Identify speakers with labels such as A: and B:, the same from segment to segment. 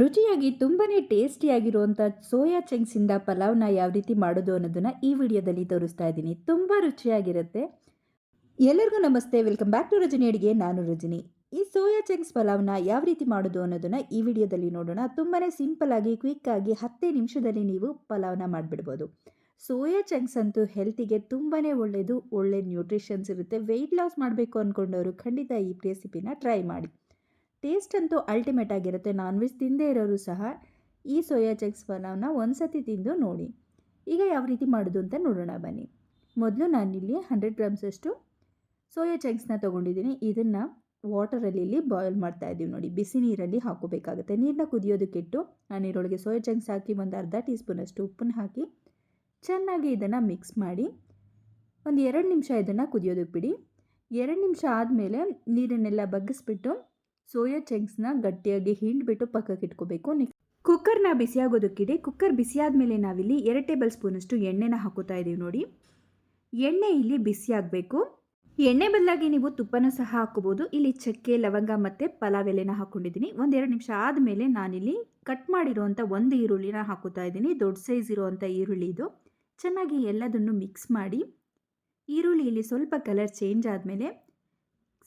A: ರುಚಿಯಾಗಿ ತುಂಬಾ ಟೇಸ್ಟಿಯಾಗಿರುವಂಥ ಸೋಯಾ ಚಂಕ್ಸಿಂದ ಪಲಾವ್ನ ಯಾವ ರೀತಿ ಮಾಡೋದು ಅನ್ನೋದನ್ನು ಈ ವಿಡಿಯೋದಲ್ಲಿ ತೋರಿಸ್ತಾ ಇದ್ದೀನಿ. ತುಂಬ ರುಚಿಯಾಗಿರುತ್ತೆ. ಎಲ್ಲರಿಗೂ ನಮಸ್ತೆ. ವೆಲ್ಕಮ್ ಬ್ಯಾಕ್ ಟು ರಜನಿ ಅಡುಗೆ. ನಾನು ರಜನಿ. ಈ ಸೋಯಾ ಚಂಕ್ಸ್ ಪಲಾವ್ನ ಯಾವ ರೀತಿ ಮಾಡೋದು ಅನ್ನೋದನ್ನು ಈ ವಿಡಿಯೋದಲ್ಲಿ ನೋಡೋಣ. ತುಂಬಾ ಸಿಂಪಲ್ ಆಗಿ, ಕ್ವಿಕ್ ಆಗಿ ಹತ್ತೇ ನಿಮಿಷದಲ್ಲಿ ನೀವು ಪಲಾವ್ನ ಮಾಡಿಬಿಡ್ಬೋದು. ಸೋಯಾ ಚಂಕ್ಸ್ ಅಂತೂ ಹೆಲ್ತಿಗೆ ತುಂಬಾ ಒಳ್ಳೆಯದು ಒಳ್ಳೆ ನ್ಯೂಟ್ರಿಷನ್ಸ್ ಇರುತ್ತೆ. ವೆಯ್ಟ್ ಲಾಸ್ ಮಾಡಬೇಕು ಅಂದ್ಕೊಂಡವರು ಖಂಡಿತ ಈ ರೆಸಿಪಿನ ಟ್ರೈ ಮಾಡಿ. ಟೇಸ್ಟ್ ಅಂತೂ ಅಲ್ಟಿಮೇಟ್ ಆಗಿರುತ್ತೆ. ನಾನ್ ವೆಜ್ ತಿಂದೇ ಇರೋರು ಸಹ ಈ ಸೋಯಾ ಚಂಕ್ಸ್ ಪಲಾವ್ನ ಒಂದು ಸತಿ ತಿಂದು ನೋಡಿ. ಈಗ ಯಾವ ರೀತಿ ಮಾಡೋದು ಅಂತ ನೋಡೋಣ ಬನ್ನಿ. ಮೊದಲು ನಾನಿಲ್ಲಿ ಹಂಡ್ರೆಡ್ ಗ್ರಾಮ್ಸಷ್ಟು ಸೋಯಾ ಚಂಕ್ಸ್ನ ತೊಗೊಂಡಿದ್ದೀನಿ. ಇದನ್ನು ವಾಟರಲ್ಲಿ ಇಲ್ಲಿ ಬಾಯ್ಲ್ ಮಾಡ್ತಾ ಇದ್ದೀವಿ ನೋಡಿ. ಬಿಸಿ ನೀರಲ್ಲಿ ಹಾಕೋಬೇಕಾಗುತ್ತೆ. ನೀರನ್ನ ಕುದಿಯೋದಕ್ಕಿಟ್ಟು ನಾನು ನೀರೊಳಗೆ ಸೋಯಾ ಚಂಕ್ಸ್ ಹಾಕಿ ಒಂದು ಅರ್ಧ ಟೀ ಸ್ಪೂನಷ್ಟು ಉಪ್ಪನ್ನು ಹಾಕಿ ಚೆನ್ನಾಗಿ ಇದನ್ನು ಮಿಕ್ಸ್ ಮಾಡಿ ಒಂದು ಎರಡು ನಿಮಿಷ ಇದನ್ನು ಕುದಿಯೋದಕ್ಕೆ ಬಿಡಿ. ಎರಡು ನಿಮಿಷ ಆದಮೇಲೆ ನೀರನ್ನೆಲ್ಲ ಬಗ್ಗಿಸ್ಬಿಟ್ಟು ಸೋಯಾ ಚಂಕ್ಸ್ನ ಗಟ್ಟಿಯಾಗಿ ಹಿಂಡ್ಬಿಟ್ಟು ಪಕ್ಕಕ್ಕೆ ಇಟ್ಕೋಬೇಕು. ನೆಕ್ಸ್ಟ್ ಕುಕ್ಕರ್ನ ಬಿಸಿಯಾಗೋದಕ್ಕಿಡಿ ಕುಕ್ಕರ್ ಬಿಸಿಯಾದ ನಾವಿಲ್ಲಿ ಎರಡು ಟೇಬಲ್ ಸ್ಪೂನಷ್ಟು ಎಣ್ಣೆನ ಹಾಕೋತಾ ಇದ್ದೀವಿ ನೋಡಿ. ಎಣ್ಣೆ ಇಲ್ಲಿ ಬಿಸಿಯಾಗಬೇಕು. ಎಣ್ಣೆ ಬದಲಾಗಿ ನೀವು ತುಪ್ಪನ ಸಹ ಹಾಕೋಬೋದು ಇಲ್ಲಿ ಚಕ್ಕೆ, ಲವಂಗ ಮತ್ತು ಪಲಾವ್ ಎಲೆನ ಹಾಕ್ಕೊಂಡಿದ್ದೀನಿ ಒಂದೆರಡು ನಿಮಿಷ ಆದಮೇಲೆ ನಾನಿಲ್ಲಿ ಕಟ್ ಮಾಡಿರೋವಂಥ ಒಂದು ಈರುಳ್ಳಿನ ಹಾಕೋತಾ ಇದ್ದೀನಿ ದೊಡ್ಡ ಸೈಜ್ ಇರುವಂಥ ಈರುಳ್ಳಿ ಇದು. ಚೆನ್ನಾಗಿ ಎಲ್ಲದನ್ನು ಮಿಕ್ಸ್ ಮಾಡಿ ಈರುಳ್ಳಿಯಲ್ಲಿ ಸ್ವಲ್ಪ ಕಲರ್ ಚೇಂಜ್ ಆದಮೇಲೆ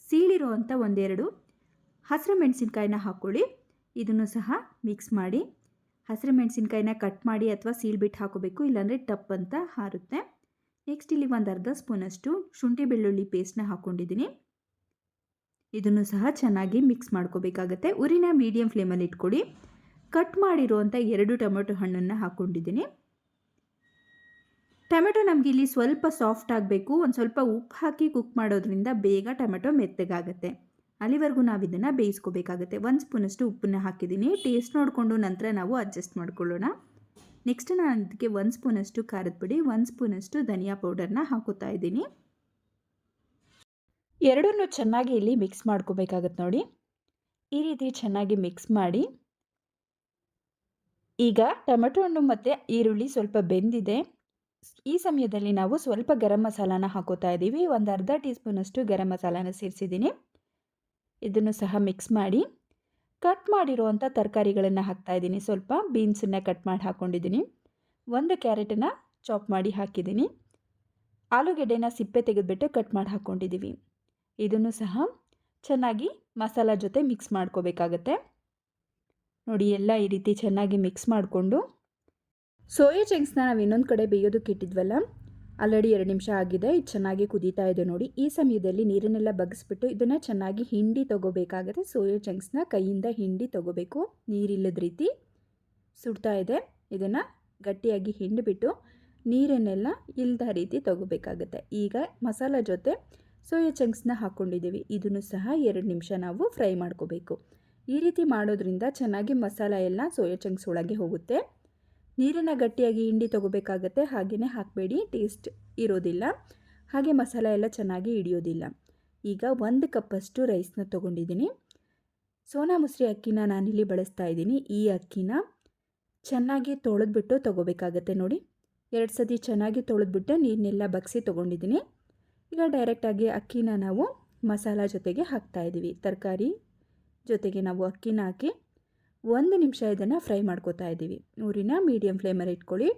A: ಸೀಳಿರುವಂಥ ಒಂದೆರಡು ಹಸಿರು ಮೆಣಸಿನ್ಕಾಯಿನ ಹಾಕ್ಕೊಳ್ಳಿ ಇದನ್ನು ಸಹ ಮಿಕ್ಸ್ ಮಾಡಿ. ಹಸಿರು ಮೆಣಸಿನ್ಕಾಯಿನ ಕಟ್ ಮಾಡಿ ಅಥವಾ ಸೀಲ್ ಬಿಟ್ಟು ಹಾಕೋಬೇಕು, ಇಲ್ಲಾಂದರೆ ಟಪ್ ಅಂತ ಹಾರುತ್ತೆ. ನೆಕ್ಸ್ಟ್ ಇಲ್ಲಿ ಒಂದು ಅರ್ಧ ಸ್ಪೂನಷ್ಟು ಶುಂಠಿ ಬೆಳ್ಳುಳ್ಳಿ ಪೇಸ್ಟ್ನ ಹಾಕ್ಕೊಂಡಿದ್ದೀನಿ ಇದನ್ನು ಸಹ ಚೆನ್ನಾಗಿ ಮಿಕ್ಸ್ ಮಾಡ್ಕೋಬೇಕಾಗತ್ತೆ. ಉರಿನ ಮೀಡಿಯಂ ಫ್ಲೇಮಲ್ಲಿ ಇಟ್ಕೊಡಿ. ಕಟ್ ಮಾಡಿರುವಂಥ ಎರಡು ಟೊಮೆಟೊ ಹಣ್ಣನ್ನು ಹಾಕ್ಕೊಂಡಿದ್ದೀನಿ ಟೊಮೆಟೊ ನಮಗೆ ಇಲ್ಲಿ ಸ್ವಲ್ಪ ಸಾಫ್ಟ್ ಆಗಬೇಕು. ಒಂದು ಸ್ವಲ್ಪ ಉಪ್ಪು ಹಾಕಿ ಕುಕ್ ಮಾಡೋದ್ರಿಂದ ಬೇಗ ಟೊಮೆಟೊ ಮೆತ್ತಗಾಗುತ್ತೆ. ಅಲ್ಲಿವರೆಗೂ ನಾವು ಇದನ್ನು ಬೇಯಿಸ್ಕೋಬೇಕಾಗುತ್ತೆ. ಒಂದು ಸ್ಪೂನಷ್ಟು ಉಪ್ಪನ್ನ ಹಾಕಿದ್ದೀನಿ. ಟೇಸ್ಟ್ ನೋಡಿಕೊಂಡು ನಂತರ ನಾವು ಅಡ್ಜಸ್ಟ್ ಮಾಡ್ಕೊಳ್ಳೋಣ. ನೆಕ್ಸ್ಟ್ ನಾನು ಅದಕ್ಕೆ ಒಂದು ಸ್ಪೂನಷ್ಟು ಖಾರದ ಪುಡಿ, ಒಂದು ಸ್ಪೂನಷ್ಟು ಧನಿಯಾ ಪೌಡರ್ನ ಹಾಕೋತಾ ಇದ್ದೀನಿ. ಎರಡನ್ನೂ ಚೆನ್ನಾಗಿ ಇಲ್ಲಿ ಮಿಕ್ಸ್ ಮಾಡ್ಕೋಬೇಕಾಗತ್ತೆ ನೋಡಿ. ಈ ರೀತಿ ಚೆನ್ನಾಗಿ ಮಿಕ್ಸ್ ಮಾಡಿ. ಈಗ ಟೊಮೆಟೊ ಹಣ್ಣು ಮತ್ತು ಈರುಳ್ಳಿ ಸ್ವಲ್ಪ ಬೆಂದಿದೆ. ಈ ಸಮಯದಲ್ಲಿ ನಾವು ಸ್ವಲ್ಪ ಗರಂ ಮಸಾಲಾನ ಹಾಕೋತಾ ಇದ್ದೀವಿ ಒಂದು ಅರ್ಧ ಟೀ ಸ್ಪೂನಷ್ಟು ಗರಂ ಮಸಾಲಾನ ಸೇರಿಸಿದ್ದೀನಿ. ಇದನ್ನು ಸಹ ಮಿಕ್ಸ್ ಮಾಡಿ ಕಟ್ ಮಾಡಿರುವಂಥ ತರಕಾರಿಗಳನ್ನು ಹಾಕ್ತಾ ಇದ್ದೀನಿ. ಸ್ವಲ್ಪ ಬೀನ್ಸನ್ನು ಕಟ್ ಮಾಡಿ ಹಾಕ್ಕೊಂಡಿದ್ದೀನಿ ಒಂದು ಕ್ಯಾರೆಟನ್ನು ಚಾಪ್ ಮಾಡಿ ಹಾಕಿದ್ದೀನಿ. ಆಲೂಗೆಡ್ಡೆನ ಸಿಪ್ಪೆ ತೆಗೆದುಬಿಟ್ಟು ಕಟ್ ಮಾಡಿ ಹಾಕ್ಕೊಂಡಿದ್ದೀವಿ ಇದನ್ನು ಸಹ ಚೆನ್ನಾಗಿ ಮಸಾಲ ಜೊತೆ ಮಿಕ್ಸ್ ಮಾಡ್ಕೋಬೇಕಾಗತ್ತೆ. ನೋಡಿ, ಎಲ್ಲ ಈ ರೀತಿ ಚೆನ್ನಾಗಿ ಮಿಕ್ಸ್ ಮಾಡಿಕೊಂಡು ಸೋಯಾ ಚಂಕ್ಸ್ನ ನಾವು ಇನ್ನೊಂದು ಕಡೆ ಬೇಯೋದಕ್ಕೆ ಇಟ್ಟಿದ್ವಲ್ಲ ಆಲ್ರೆಡಿ ಎರಡು ನಿಮಿಷ ಆಗಿದೆ, ಇದು ಚೆನ್ನಾಗಿ ಕುದೀತಾ ಇದೆ ನೋಡಿ. ಈ ಸಮಯದಲ್ಲಿ ನೀರನ್ನೆಲ್ಲ ಬಗ್ಗಿಸ್ಬಿಟ್ಟು ಇದನ್ನು ಚೆನ್ನಾಗಿ ಹಿಂಡಿ ತೊಗೋಬೇಕಾಗತ್ತೆ. ಸೋಯಾ ಚಂಕ್ಸ್ನ ಕೈಯಿಂದ ಹಿಂಡಿ ತೊಗೋಬೇಕು. ನೀರಿಲ್ಲದ ರೀತಿ ಸುಡ್ತಾ ಇದೆ. ಇದನ್ನು ಗಟ್ಟಿಯಾಗಿ ಹಿಂಡಿಬಿಟ್ಟು ನೀರನ್ನೆಲ್ಲ ಇಲ್ಲದ ರೀತಿ ತೊಗೋಬೇಕಾಗತ್ತೆ. ಈಗ ಮಸಾಲ ಜೊತೆ ಸೋಯಾ ಚಂಕ್ಸ್ನ ಹಾಕ್ಕೊಂಡಿದ್ದೀವಿ ಇದನ್ನು ಸಹ ಎರಡು ನಿಮಿಷ ನಾವು ಫ್ರೈ ಮಾಡ್ಕೋಬೇಕು. ಈ ರೀತಿ ಮಾಡೋದ್ರಿಂದ ಚೆನ್ನಾಗಿ ಮಸಾಲ ಎಲ್ಲ ಸೋಯಾ ಚಂಕ್ಸ್ ಒಳಗೆ ಹೋಗುತ್ತೆ. ನೀರನ್ನು ಗಟ್ಟಿಯಾಗಿ ಹಿಂಡಿ ತೊಗೋಬೇಕಾಗತ್ತೆ ಹಾಗೇ ಹಾಕಬೇಡಿ ಟೇಸ್ಟ್ ಇರೋದಿಲ್ಲ. ಹಾಗೆ ಮಸಾಲೆ ಎಲ್ಲ ಚೆನ್ನಾಗಿ ಹಿಡಿಯೋದಿಲ್ಲ. ಈಗ ಒಂದು ಕಪ್ಪಷ್ಟು ರೈಸ್ನ ತೊಗೊಂಡಿದ್ದೀನಿ. ಸೋನಾ ಮುಸ್ರಿ ಅಕ್ಕಿನ ನಾನಿಲ್ಲಿ ಬಳಸ್ತಾ ಇದ್ದೀನಿ. ಈ ಅಕ್ಕಿನ ಚೆನ್ನಾಗಿ ತೊಳೆದ್ಬಿಟ್ಟು ತೊಗೋಬೇಕಾಗತ್ತೆ ನೋಡಿ. ಎರಡು ಸತಿ ಚೆನ್ನಾಗಿ ತೊಳೆದ್ಬಿಟ್ಟು ನೀರನ್ನೆಲ್ಲ ಬಗ್ಸಿ ತೊಗೊಂಡಿದ್ದೀನಿ. ಈಗ ಡೈರೆಕ್ಟಾಗಿ ಅಕ್ಕಿನ ನಾವು ಮಸಾಲ ಜೊತೆಗೆ ಹಾಕ್ತಾಯಿದ್ದೀವಿ ತರಕಾರಿ ಜೊತೆಗೆ ನಾವು ಅಕ್ಕಿನ ಹಾಕಿ ಒಂದು ನಿಮಿಷ ಇದನ್ನು ಫ್ರೈ ಮಾಡ್ಕೋತಾ ಇದ್ದೀವಿ. ಊರಿನ ಮೀಡಿಯಮ್ ಫ್ಲೇಮಲ್ಲಿ ಇಟ್ಕೊಳ್ಳಿ.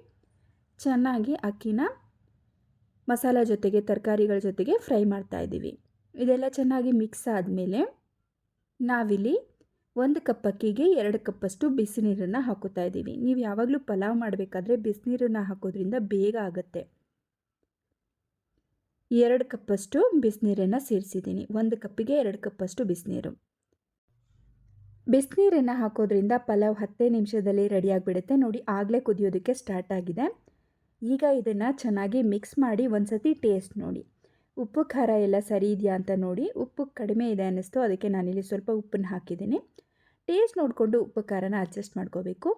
A: ಚೆನ್ನಾಗಿ ಅಕ್ಕಿನ ಮಸಾಲ ಜೊತೆಗೆ, ತರಕಾರಿಗಳ ಜೊತೆಗೆ ಫ್ರೈ ಮಾಡ್ತಾ ಇದ್ದೀವಿ. ಇದೆಲ್ಲ ಚೆನ್ನಾಗಿ ಮಿಕ್ಸ್ ಆದಮೇಲೆ ನಾವಿಲ್ಲಿ ಒಂದು ಕಪ್ ಅಕ್ಕಿಗೆ ಎರಡು ಕಪ್ಪಷ್ಟು ಬಿಸಿನೀರನ್ನು ಹಾಕೋತಾ ಇದ್ದೀವಿ. ನೀವು ಯಾವಾಗಲೂ ಪಲಾವ್ ಮಾಡಬೇಕಾದ್ರೆ ಬಿಸಿನೀರನ್ನು ಹಾಕೋದ್ರಿಂದ ಬೇಗ ಆಗುತ್ತೆ. ಎರಡು ಕಪ್ಪಷ್ಟು ಬಿಸಿನೀರನ್ನು ಸೇರಿಸಿದ್ದೀನಿ. ಒಂದು ಕಪ್ಪಿಗೆ ಎರಡು ಕಪ್ಪಷ್ಟು ಬಿಸಿನೀರು. ಬಿಸಿನೀರನ್ನು ಹಾಕೋದ್ರಿಂದ ಪಲಾವ್ ಹತ್ತೇ ನಿಮಿಷದಲ್ಲಿ ರೆಡಿಯಾಗಿಬಿಡುತ್ತೆ. ನೋಡಿ, ಆಗಲೇ ಕುದಿಯೋದಕ್ಕೆ ಸ್ಟಾರ್ಟ್ ಆಗಿದೆ. ಈಗ ಇದನ್ನು ಚೆನ್ನಾಗಿ ಮಿಕ್ಸ್ ಮಾಡಿ ಒಂದು ಸತಿ ಟೇಸ್ಟ್ ನೋಡಿ. ಉಪ್ಪು, ಖಾರ ಎಲ್ಲ ಸರಿ ಇದೆಯಾ ಅಂತ ನೋಡಿ. ಉಪ್ಪು ಕಡಿಮೆ ಇದೆ ಅನ್ನಿಸ್ತು. ಅದಕ್ಕೆ ನಾನಿಲ್ಲಿ ಸ್ವಲ್ಪ ಉಪ್ಪನ್ನು ಹಾಕಿದ್ದೀನಿ. ಟೇಸ್ಟ್ ನೋಡಿಕೊಂಡು ಉಪ್ಪು, ಖಾರನ ಅಡ್ಜಸ್ಟ್ ಮಾಡ್ಕೋಬೇಕು.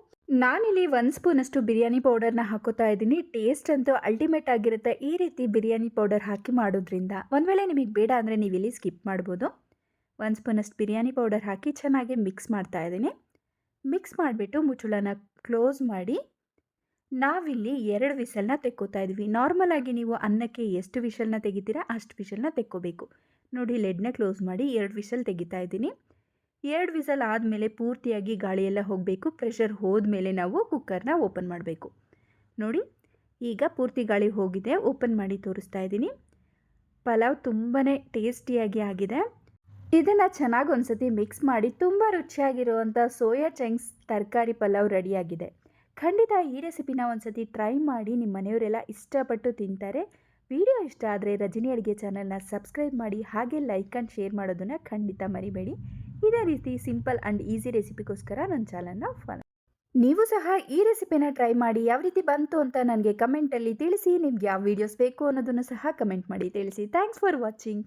A: ನಾನಿಲ್ಲಿ ಒಂದು ಸ್ಪೂನಷ್ಟು ಬಿರಿಯಾನಿ ಪೌಡರ್ನ ಹಾಕೋತಾ ಇದ್ದೀನಿ. ಟೇಸ್ಟ್ ಅಂತೂ ಅಲ್ಟಿಮೇಟ್ ಆಗಿರುತ್ತೆ ಈ ರೀತಿ ಬಿರಿಯಾನಿ ಪೌಡರ್ ಹಾಕಿ ಮಾಡೋದ್ರಿಂದ. ಒಂದು ವೇಳೆ ನಿಮಗೆ ಬೇಡ ಅಂದರೆ ನೀವು ಇಲ್ಲಿ ಸ್ಕಿಪ್ ಮಾಡ್ಬೋದು. ಒಂದು ಸ್ಪೂನಷ್ಟು ಬಿರಿಯಾನಿ ಪೌಡರ್ ಹಾಕಿ ಚೆನ್ನಾಗಿ ಮಿಕ್ಸ್ ಮಾಡ್ತಾ ಇದ್ದೀನಿ. ಮಿಕ್ಸ್ ಮಾಡಿಬಿಟ್ಟು ಮುಚ್ಚುಳನ ಕ್ಲೋಸ್ ಮಾಡಿ ನಾವಿಲ್ಲಿ ಎರಡು ವಿಸಲ್ನ ತೆಕ್ಕೋತಾ ಇದ್ವಿ. ನಾರ್ಮಲಾಗಿ ನೀವು ಅನ್ನಕ್ಕೆ ಎಷ್ಟು ವಿಷಲ್ನ ತೆಗಿತೀರಾ ಅಷ್ಟು ವಿಷಲ್ನ ತೆಕ್ಕೋಬೇಕು. ನೋಡಿ, ಲೆಡ್ನ ಕ್ಲೋಸ್ ಮಾಡಿ ಎರಡು ವಿಷಲ್ ತೆಗಿತಾ ಇದ್ದೀನಿ. ಎರಡು ವಿಸಲ್ ಆದಮೇಲೆ ಪೂರ್ತಿಯಾಗಿ ಗಾಳಿಯೆಲ್ಲ ಹೋಗಬೇಕು. ಪ್ರೆಷರ್ ಹೋದ್ಮೇಲೆ ನಾವು ಕುಕ್ಕರ್ನ ಓಪನ್ ಮಾಡಬೇಕು. ನೋಡಿ, ಈಗ ಪೂರ್ತಿ ಗಾಳಿ ಹೋಗಿದೆ. ಓಪನ್ ಮಾಡಿ ತೋರಿಸ್ತಾ ಇದ್ದೀನಿ. ಪಲಾವ್ ತುಂಬಾ ಟೇಸ್ಟಿಯಾಗಿ ಆಗಿದೆ. ಇದನ್ನು ಚೆನ್ನಾಗಿ ಒಂದ್ಸತಿ ಮಿಕ್ಸ್ ಮಾಡಿ ತುಂಬ ರುಚಿಯಾಗಿರುವಂಥ ಸೋಯಾ ಚಂಕ್ಸ್ ತರಕಾರಿ ಪಲಾವ್ ರೆಡಿಯಾಗಿದೆ. ಖಂಡಿತ ಈ ರೆಸಿಪಿನ ಒಂದ್ಸತಿ ಟ್ರೈ ಮಾಡಿ ನಿಮ್ಮ ಮನೆಯವರೆಲ್ಲ ಇಷ್ಟಪಟ್ಟು ತಿಂತಾರೆ. ವಿಡಿಯೋ ಇಷ್ಟ ಆದರೆ ರಜನಿ ಅಡುಗೆ ಚಾನಲ್ನ ಸಬ್ಸ್ಕ್ರೈಬ್ ಮಾಡಿ ಹಾಗೆ ಲೈಕ್ ಆ್ಯಂಡ್ ಶೇರ್ ಮಾಡೋದನ್ನು ಖಂಡಿತ ಮರಿಬೇಡಿ. ಇದೇ ರೀತಿ ಸಿಂಪಲ್ ಆ್ಯಂಡ್ ಈಸಿ ರೆಸಿಪಿಗೋಸ್ಕರ ನನ್ನ ಚಾನಲ್ನ ಫಾಲೋ ನೀವು ಸಹ ಈ ರೆಸಿಪಿನ ಟ್ರೈ ಮಾಡಿ ಯಾವ ರೀತಿ ಬಂತು ಅಂತ ನನಗೆ ಕಮೆಂಟಲ್ಲಿ ತಿಳಿಸಿ, ನಿಮ್ಗೆ ಯಾವ ವೀಡಿಯೋಸ್ ಬೇಕು ಅನ್ನೋದನ್ನು ಸಹ ಕಮೆಂಟ್ ಮಾಡಿ ತಿಳಿಸಿ. Thanks for watching